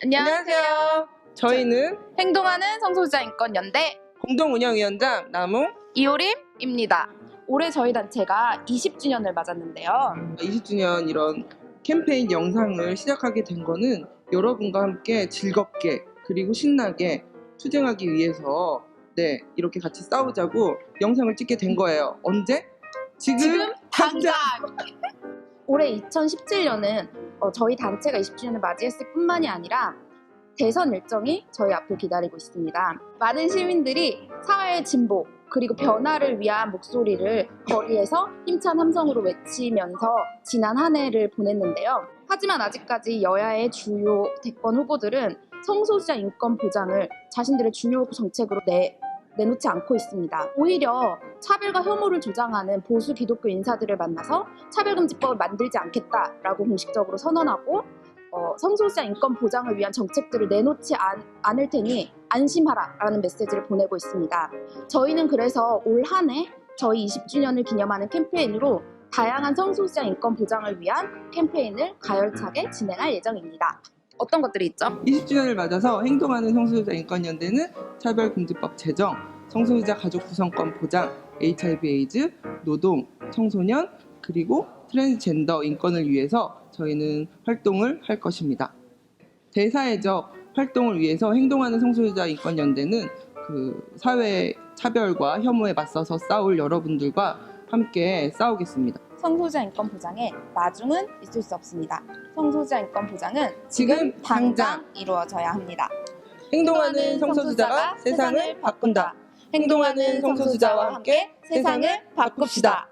안녕하세요. 저희는 행동하는 성소수자 인권 연대 공동운영위원장 나무 이효림입니다. 올해 저희 단체가 20주년을 맞았는데요. 20주년 이런 캠페인 영상을 시작하게 된 거는 여러분과 함께 즐겁게 그리고 신나게 투쟁하기 위해서 네 이렇게 같이 싸우자고 영상을 찍게 된 거예요. 언제? 지금, 지금 당장! 올해 2017년은 어, 저희 단체가 20주년을 맞이했을 뿐만이 아니라 대선 일정이 저희 앞을 기다리고 있습니다. 많은 시민들이 사회의 진보 그리고 변화를 위한 목소리를 거리에서 힘찬 함성으로 외치면서 지난 한 해를 보냈는데요. 하지만 아직까지 여야의 주요 대권 후보들은 성소수자 인권 보장을 자신들의 주요 정책으로 내, 내놓지 않고 있습니다. 오히려 차별과 혐오를 조장하는 보수 기독교 인사들을 만나서 차별금지법을 만들지 않겠다라고 공식적으로 선언하고 어, 성소수자 인권 보장을 위한 정책들을 내놓지 않, 않을 테니 안심하라 라는 메시지를 보내고 있습니다. 저희는 그래서 올 한 해 저희 20주년을 기념하는 캠페인으로 다양한 성소수자 인권 보장을 위한 캠페인을 가열차게 진행할 예정입니다. 어떤 것들이 있죠? 20주년을 맞아서 행동하는 성소수자 인권연대는 차별금지법 제정, 성소수자 가족 구성권 보장, HIV/AIDS, 노동, 청소년 그리고 트랜스젠더 인권을 위해서 저희는 활동을 할 것입니다. 대사회적 활동을 위해서 행동하는 성소수자 인권연대는 그 사회 차별과 혐오에 맞서서 싸울 여러분들과 함께 싸우겠습니다. 성소수자 인권 보장에 나중은 있을 수 없습니다. 성소수자 인권 보장은 지금 당장 이루어져야 합니다. 행동하는 성소수자가 세상을 바꾼다. 행동하는 성소수자와 함께 세상을 바꿉시다.